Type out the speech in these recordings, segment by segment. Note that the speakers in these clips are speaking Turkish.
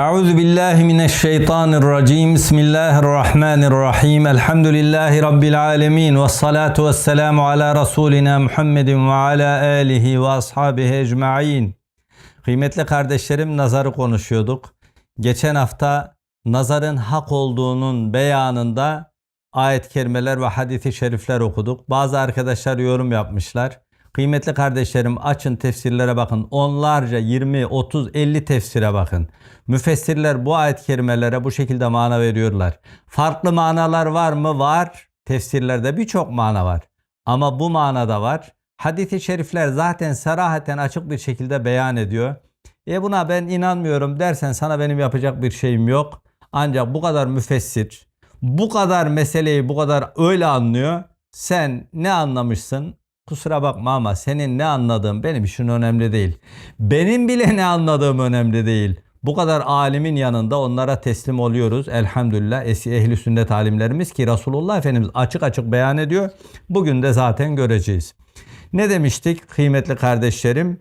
Euzu billahi mineşşeytanirracim. Bismillahirrahmanirrahim. Elhamdülillahi rabbil alamin ve salatu vesselamu ala rasulina Muhammedin ve ala alihi ve ashabihi ecmaîn. Kıymetli kardeşlerim nazarı konuşuyorduk. Geçen hafta nazarın hak olduğunun beyanında ayet-i kerimeler ve hadis-i şerifler okuduk. Bazı arkadaşlar yorum yapmışlar. Kıymetli kardeşlerim açın tefsirlere bakın. Onlarca 20, 30, 50 tefsire bakın. Müfessirler bu ayet-i kerimelere bu şekilde mana veriyorlar. Farklı manalar var mı? Var. Tefsirlerde birçok mana var. Ama bu manada var. Hadis-i şerifler zaten sarahaten açık bir şekilde beyan ediyor. E buna ben inanmıyorum dersen sana benim yapacak bir şeyim yok. Ancak bu kadar müfessir, bu kadar meseleyi bu kadar öyle anlıyor. Sen ne anlamışsın? Kusura bakma ama senin ne anladığın benim için önemli değil. Benim bile ne anladığım önemli değil. Bu kadar alimin yanında onlara teslim oluyoruz. Elhamdülillah eski ehli sünnet alimlerimiz ki Resulullah Efendimiz açık açık beyan ediyor. Bugün de zaten göreceğiz. Ne demiştik kıymetli kardeşlerim?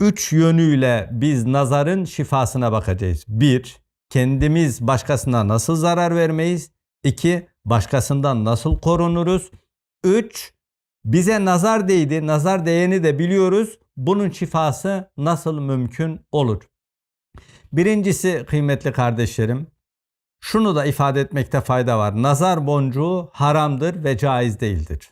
Üç yönüyle biz nazarın şifasına bakacağız. Bir, kendimiz başkasına nasıl zarar vermeyiz? İki, başkasından nasıl korunuruz? Üç, bize nazar değdi, nazar değeni de biliyoruz. Bunun şifası nasıl mümkün olur? Birincisi kıymetli kardeşlerim, şunu da ifade etmekte fayda var. Nazar boncuğu haramdır ve caiz değildir.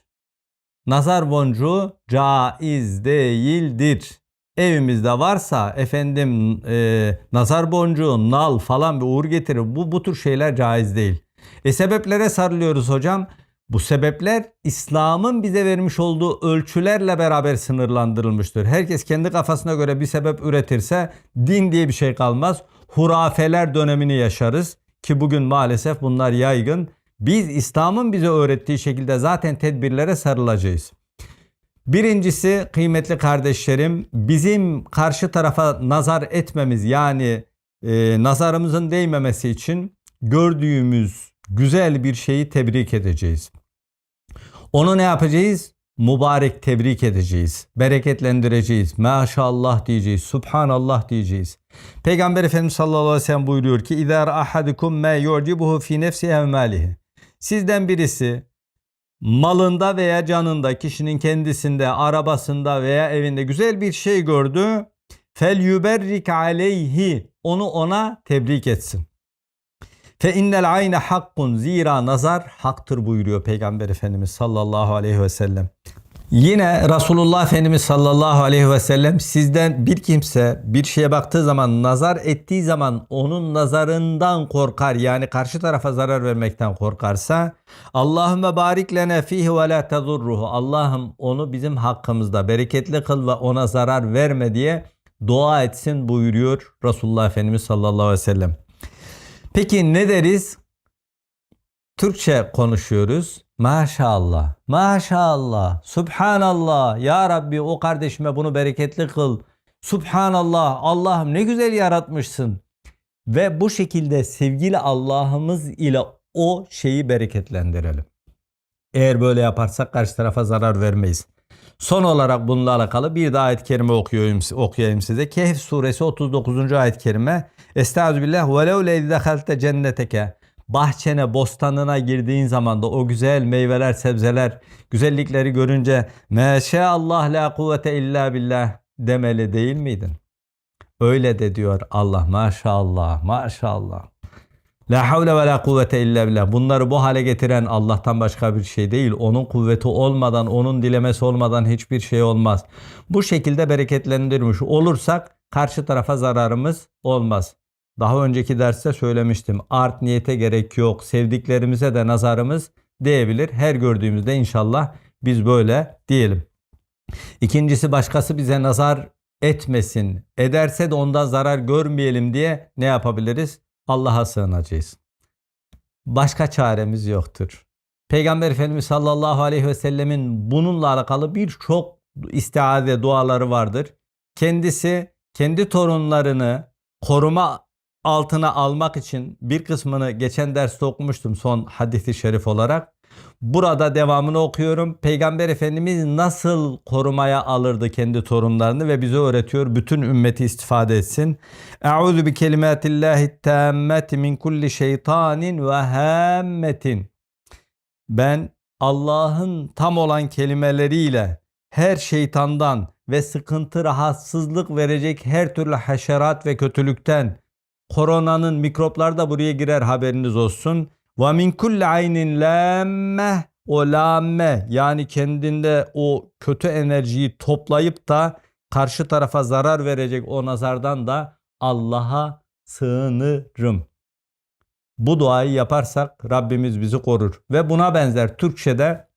Nazar boncuğu caiz değildir. Evimizde varsa efendim e, nazar boncuğu, nal falan bir uğur getirir. Bu bu tür şeyler caiz değil. E sebeplere sarılıyoruz hocam. Bu sebepler İslam'ın bize vermiş olduğu ölçülerle beraber sınırlandırılmıştır. Herkes kendi kafasına göre bir sebep üretirse din diye bir şey kalmaz. Hurafeler dönemini yaşarız ki bugün maalesef bunlar yaygın. Biz İslam'ın bize öğrettiği şekilde zaten tedbirlere sarılacağız. Birincisi kıymetli kardeşlerim bizim karşı tarafa nazar etmemiz yani e, nazarımızın değmemesi için gördüğümüz güzel bir şeyi tebrik edeceğiz. Onu ne yapacağız? Mübarek tebrik edeceğiz. Bereketlendireceğiz. Maşallah diyeceğiz. Subhanallah diyeceğiz. Peygamber Efendimiz sallallahu aleyhi ve sellem buyuruyor ki اِذَا ahadukum مَا يُعْجِبُهُ فِي نَفْسِهِ مَالِهِ Sizden birisi malında veya canında, kişinin kendisinde, arabasında veya evinde güzel bir şey gördü. Fel yuberrik aleyhi. Onu ona tebrik etsin. Fe innel ayne hakkun zira nazar haktır buyuruyor Peygamber Efendimiz sallallahu aleyhi ve sellem. Yine Resulullah Efendimiz sallallahu aleyhi ve sellem sizden bir kimse bir şeye baktığı zaman nazar ettiği zaman onun nazarından korkar yani karşı tarafa zarar vermekten korkarsa Allahümme barik lene fihi ve la tezurruhu Allah'ım onu bizim hakkımızda bereketli kıl ve ona zarar verme diye dua etsin buyuruyor Resulullah Efendimiz sallallahu aleyhi ve sellem. Peki ne deriz? Türkçe konuşuyoruz. Maşallah, maşallah, subhanallah. Ya Rabbi o kardeşime bunu bereketli kıl. Subhanallah, Allah'ım ne güzel yaratmışsın. Ve bu şekilde sevgili Allah'ımız ile o şeyi bereketlendirelim. Eğer böyle yaparsak karşı tarafa zarar vermeyiz. Son olarak bununla alakalı bir de ayet-i kerime okuyayım, okuyayım size. Kehf suresi 39. ayet-i kerime. Estağfirullah ve lev leydehalte cenneteke. Bahçene, bostanına girdiğin zaman da o güzel meyveler, sebzeler, güzellikleri görünce Meşallah la kuvvete illa billah demeli değil miydin? Öyle de diyor Allah maşallah maşallah. La havle ve la kuvvete illa billah. Bunları bu hale getiren Allah'tan başka bir şey değil. Onun kuvveti olmadan, onun dilemesi olmadan hiçbir şey olmaz. Bu şekilde bereketlendirmiş olursak karşı tarafa zararımız olmaz. Daha önceki derste söylemiştim. Art niyete gerek yok. Sevdiklerimize de nazarımız değebilir. Her gördüğümüzde inşallah biz böyle diyelim. İkincisi başkası bize nazar etmesin. Ederse de ondan zarar görmeyelim diye ne yapabiliriz? Allah'a sığınacağız. Başka çaremiz yoktur. Peygamber Efendimiz sallallahu aleyhi ve sellemin bununla alakalı birçok istiade duaları vardır. Kendisi kendi torunlarını koruma altına almak için bir kısmını geçen derste okumuştum son hadisi şerif olarak. Burada devamını okuyorum. Peygamber Efendimiz nasıl korumaya alırdı kendi torunlarını ve bize öğretiyor. Bütün ümmeti istifade etsin. Euzu bi kelimatillahi tammati min kulli şeytanin ve hammetin. Ben Allah'ın tam olan kelimeleriyle her şeytandan ve sıkıntı, rahatsızlık verecek her türlü haşerat ve kötülükten koronanın mikroplar da buraya girer haberiniz olsun. Ve min kulli aynin lamme o lamme yani kendinde o kötü enerjiyi toplayıp da karşı tarafa zarar verecek o nazardan da Allah'a sığınırım. Bu duayı yaparsak Rabbimiz bizi korur. Ve buna benzer Türkçe'de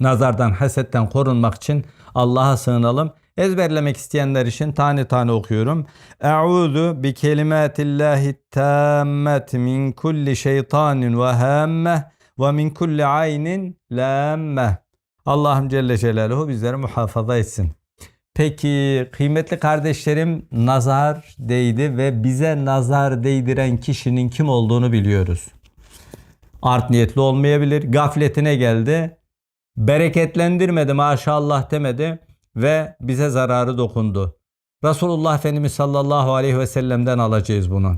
nazardan, hasetten korunmak için Allah'a sığınalım. Ezberlemek isteyenler için tane tane okuyorum. Eûzu bi kelimatillahi tammet min kulli şeytanin ve hamme ve min kulli aynin lamme. Allah'ım Celle Celaluhu bizleri muhafaza etsin. Peki kıymetli kardeşlerim nazar değdi ve bize nazar değdiren kişinin kim olduğunu biliyoruz. Art niyetli olmayabilir, gafletine geldi, bereketlendirmedi maşallah demedi ve bize zararı dokundu. Resulullah Efendimiz sallallahu aleyhi ve sellem'den alacağız bunu.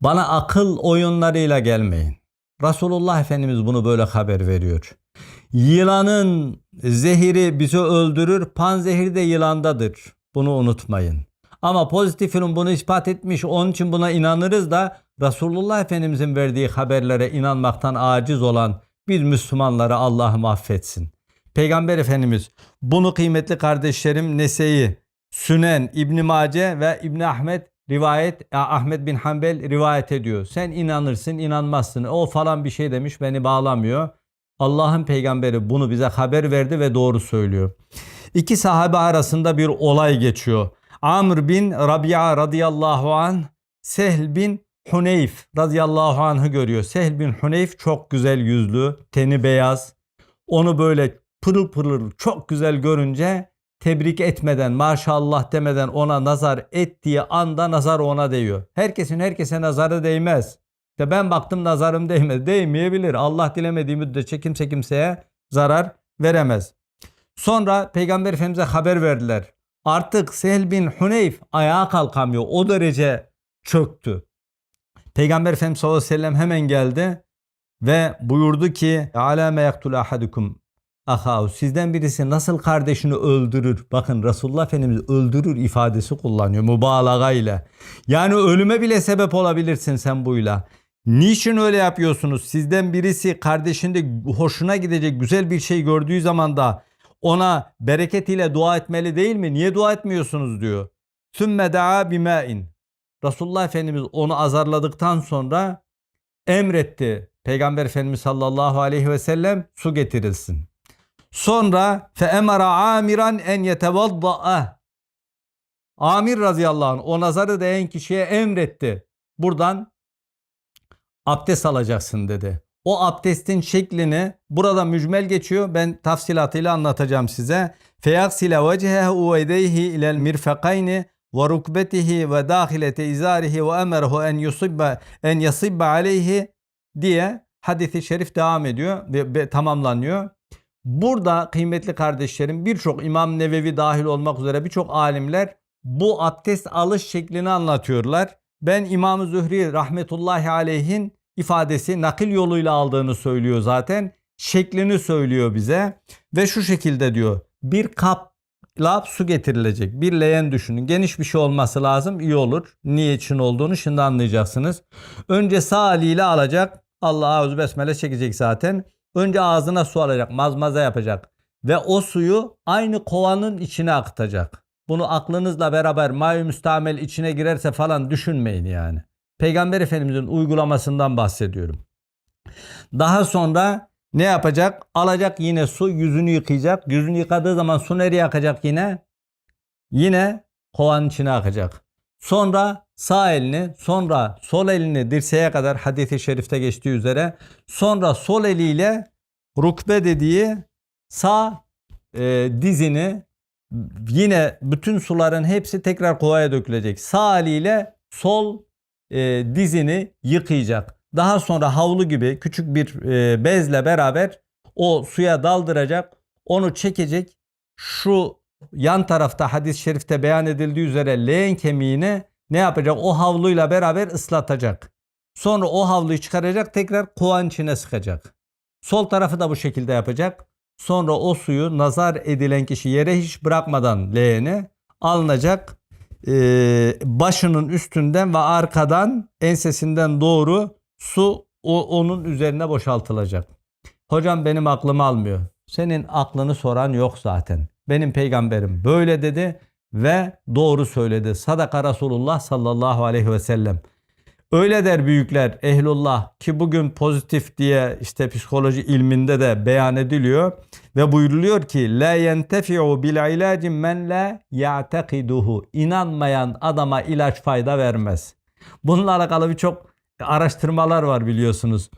Bana akıl oyunlarıyla gelmeyin. Resulullah Efendimiz bunu böyle haber veriyor. Yılanın zehiri bizi öldürür, panzehir de yılandadır. Bunu unutmayın. Ama pozitif ilim bunu ispat etmiş, onun için buna inanırız da Resulullah Efendimizin verdiği haberlere inanmaktan aciz olan biz Müslümanları Allah'ım affetsin. Peygamber Efendimiz bunu kıymetli kardeşlerim Nese'yi, Sünen, İbn Mace ve İbn Ahmet rivayet Ahmet bin Hanbel rivayet ediyor. Sen inanırsın, inanmazsın. O falan bir şey demiş, beni bağlamıyor. Allah'ın peygamberi bunu bize haber verdi ve doğru söylüyor. İki sahabe arasında bir olay geçiyor. Amr bin Rabia radıyallahu an Sehl bin Huneyf radıyallahu anh'ı görüyor. Sehl bin Huneyf çok güzel yüzlü, teni beyaz. Onu böyle pırıl pırıl çok güzel görünce tebrik etmeden, maşallah demeden ona nazar ettiği anda nazar ona değiyor. Herkesin herkese nazarı değmez. De ben baktım nazarım değmedi. Değmeyebilir. Allah dilemediği müddetçe kimse kimseye zarar veremez. Sonra Peygamber Efendimiz'e haber verdiler. Artık Sehl bin Huneyf ayağa kalkamıyor. O derece çöktü. Peygamber Efendimiz sallallahu aleyhi ve sellem hemen geldi ve buyurdu ki alame yaktul ahadukum ahav sizden birisi nasıl kardeşini öldürür? Bakın Resulullah Efendimiz öldürür ifadesi kullanıyor mübalağa ile. Yani ölüme bile sebep olabilirsin sen buyla. Niçin öyle yapıyorsunuz? Sizden birisi kardeşinde hoşuna gidecek güzel bir şey gördüğü zaman da ona bereket ile dua etmeli değil mi? Niye dua etmiyorsunuz diyor. Sümme daa bimâin. Resulullah Efendimiz onu azarladıktan sonra emretti. Peygamber Efendimiz sallallahu aleyhi ve sellem su getirilsin. Sonra fe emara amiran en yetevadda'a. Amir radıyallahu anh o nazarı değen kişiye emretti. Buradan abdest alacaksın dedi. O abdestin şeklini burada mücmel geçiyor. Ben tafsilatıyla anlatacağım size. Feyaksile vecehehu ve yedeyhi ilel mirfekayni ve rukbetihi ve dahilete izarihi ve emerhu en yusibbe en yasibbe aleyhi diye hadisi şerif devam ediyor ve tamamlanıyor. Burada kıymetli kardeşlerim birçok İmam Nevevi dahil olmak üzere birçok alimler bu abdest alış şeklini anlatıyorlar. Ben İmam-ı Zühri rahmetullahi aleyhin ifadesi nakil yoluyla aldığını söylüyor zaten. Şeklini söylüyor bize ve şu şekilde diyor. Bir kapla su getirilecek. Bir leğen düşünün. Geniş bir şey olması lazım. iyi olur. Niye için olduğunu şimdi anlayacaksınız. Önce sağ eliyle alacak. Allah ağzı besmele çekecek zaten. Önce ağzına su alacak. Mazmaza yapacak. Ve o suyu aynı kovanın içine akıtacak. Bunu aklınızla beraber mayu müstamel içine girerse falan düşünmeyin yani. Peygamber Efendimizin uygulamasından bahsediyorum. Daha sonra ne yapacak? Alacak yine su, yüzünü yıkayacak. Yüzünü yıkadığı zaman su nereye akacak yine? Yine kovanın içine akacak. Sonra sağ elini, sonra sol elini dirseğe kadar hadisi şerifte geçtiği üzere, sonra sol eliyle rukbe dediği sağ e, dizini yine bütün suların hepsi tekrar kovaya dökülecek. Sağ eliyle sol e, dizini yıkayacak. Daha sonra havlu gibi küçük bir e, bezle beraber o suya daldıracak. Onu çekecek. Şu yan tarafta hadis-i şerifte beyan edildiği üzere leğen kemiğini ne yapacak? O havluyla beraber ıslatacak. Sonra o havluyu çıkaracak tekrar kovanın içine sıkacak. Sol tarafı da bu şekilde yapacak. Sonra o suyu nazar edilen kişi yere hiç bırakmadan leğeni alınacak. Ee, başının üstünden ve arkadan ensesinden doğru su o, onun üzerine boşaltılacak. Hocam benim aklım almıyor. Senin aklını soran yok zaten. Benim peygamberim böyle dedi ve doğru söyledi. Sadaka Resulullah sallallahu aleyhi ve sellem. Öyle der büyükler ehlullah ki bugün pozitif diye işte psikoloji ilminde de beyan ediliyor ve buyruluyor ki la yentefi'u bil ilacin men la ya'takiduhu. İnanmayan adama ilaç fayda vermez. Bununla alakalı birçok araştırmalar var biliyorsunuz.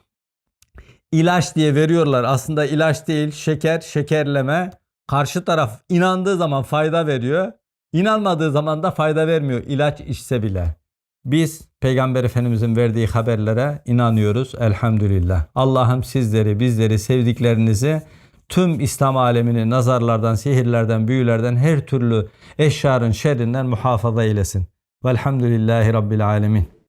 İlaç diye veriyorlar. Aslında ilaç değil, şeker, şekerleme. Karşı taraf inandığı zaman fayda veriyor. İnanmadığı zaman da fayda vermiyor ilaç içse bile. Biz Peygamber Efendimizin verdiği haberlere inanıyoruz elhamdülillah. Allah'ım sizleri, bizleri, sevdiklerinizi tüm İslam alemini nazarlardan, sihirlerden, büyülerden, her türlü eşyarın şerrinden muhafaza eylesin. Velhamdülillahi Rabbil alemin.